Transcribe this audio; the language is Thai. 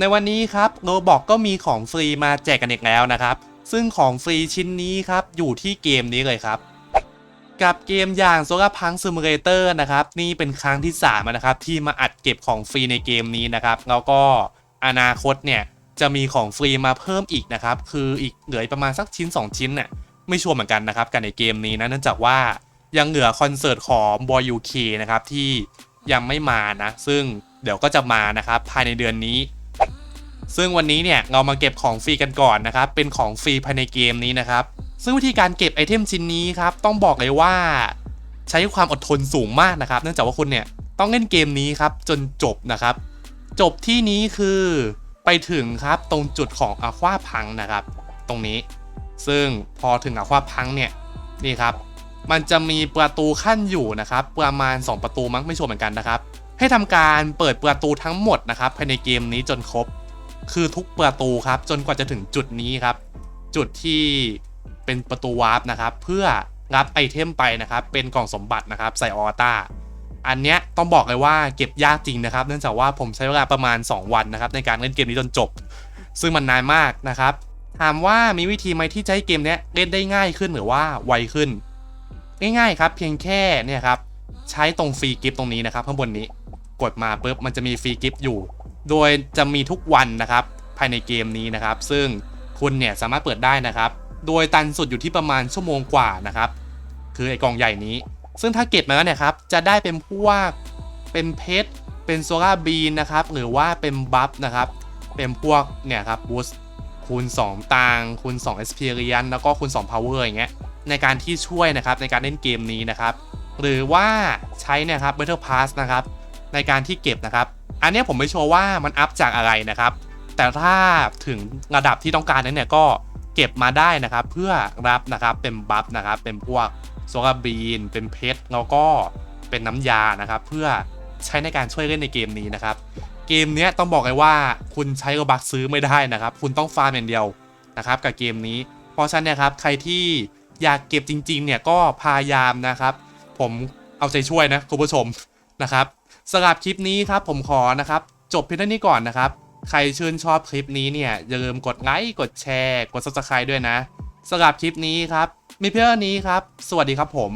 ในวันนี้ครับโรบอกก็มีของฟรีมาแจกกันอีกแล้วนะครับ ซึ่งของฟรีชิ้นนี้ครับอยู่ที่เกมนี้เลยครับ กับเกมอย่าง s o l a r Punk Simulator นะครับนี่เป็นครั้งที่3แล้วนะครับที่มาอัดเก็บของฟรีในเกมนี้นะครับแล้วก็อนาคตเนี่ยจะมีของฟรีมาเพิ่มอีกนะครับคืออีกเหลือประมาณสักชิ้น 2 ชิ้นเนี่ยไม่ชัวร์เหมือนกันนะครับกันในเกมนี้นะเนื่องจากว่ายังเหลือคอนเสิร์ตของ Boy UK นะครับที่ยังไม่มานะซึ่งเดี๋ยวก็จะมานะครับภายในเดือนนี้ ซึ่งวันนี้เนี่ยเรามาเก็บของฟรีกันก่อนนะครับ เป็นของฟรีภายในเกมนี้นะครับ ซึ่งวิธีการเก็บไอเทมชิ้นนี้ครับ ต้องบอกเลยว่า ใช้ความอดทนสูงมากนะครับ เนื่องจากว่าคุณเนี่ยต้องเล่นเกมนี้ครับจนจบนะครับ จบที่นี้คือไปถึงครับตรงจุดของอาควาพังนะครับ ตรงนี้ ซึ่งพอถึงอาควาพังเนี่ยนี่ครับ มันจะมีประตูขั้นอยู่นะครับ ประมาณ 2 ประตูมั้งไม่ชัวร์เหมือนกันนะครับ ให้ทำการเปิดประตูทั้งหมดนะครับภายในเกมนี้จนครบ คือทุกประตูครับ จนกว่าจะถึงจุดนี้ครับ จุดที่เป็นประตูวาร์ปนะครับ เพื่อรับไอเทมไปนะครับ เป็นกล่องสมบัตินะครับ ใส่ออต้าอันเนี้ยต้องบอกเลยว่าเก็บยากจริงนะครับ เนื่องจากว่าผมใช้เวลาประมาณ 2 วันนะครับ ในการเล่นเกมนี้จนจบ ซึ่งมันนานมากนะครับ ถามว่ามีวิธีไหมที่จะให้เกมเนี้ยเล่นได้ง่ายขึ้นหรือว่าไวขึ้น ง่ายๆครับ เพียงแค่เนี่ยครับใช้ตรงฟรีกิฟต์ตรงนี้นะครับข้างบนนี้กดมาปุ๊บมันจะมีฟรีกิฟต์อยู่ โดยจะมีทุกวันนะครับภายในเกมนี้นะครับ ซึ่งคุณเนี่ยสามารถเปิดได้นะครับ โดยตันสุดอยู่ที่ประมาณชั่วโมงกว่านะครับ คือไอกล่องใหญ่นี้ ซึ่งถ้าเก็บมาแล้วเนี่ยครับจะได้เป็นพวกเป็นเพชรเป็นโซล่าบีนนะครับหรือว่าเป็นบัฟนะครับเป็นพวกเนี่ยครับบูสคูณ 2ตางคูณ 2 experience แล้วก็คูณ 2 power อย่างเงี้ยในการที่ช่วยนะครับในการเล่นเกมนี้นะครับ หรือว่าใช้เนยครับ Battle Pass นะครับในการที่เก็บนะครับ อันนี้ผมไม่ชัวร์ว่ามันอัพจากอะไรนะครับ แต่ถ้าถึงระดับที่ต้องการนั้นเนี่ยก็เก็บมาได้นะครับ เพื่อรับนะครับเป็นบัฟนะครับ เป็นพวกโซลาบีน เป็นเพชรแล้วก็เป็นน้ำยานะครับ เพื่อใช้ในการช่วยเล่นในเกมนี้นะครับ เกมนี้ต้องบอกเลยว่าคุณใช้โรบักซื้อไม่ได้นะครับ คุณต้องฟาร์มอย่างเดียวนะครับกับเกมนี้ เพราะฉะนั้นนยครับใครที่อยากเก็บจริงๆเนี่ยก็พยายามนะครับ ผมเอาใจช่วยนะคุณผู้ชมนะครับ สำหรับคลิปนี้ครับผมขอนะครับ จบเพียงเท่านี้ก่อนนะครับ ใครชื่นชอบคลิปนี้เนี่ยอย่าลืมกดไลค์กดแชร์ กด subscribe ด้วยนะสำหรับคลิปนี้ครับ มีเพียงเท่านี้ครับ สวัสดีครับผม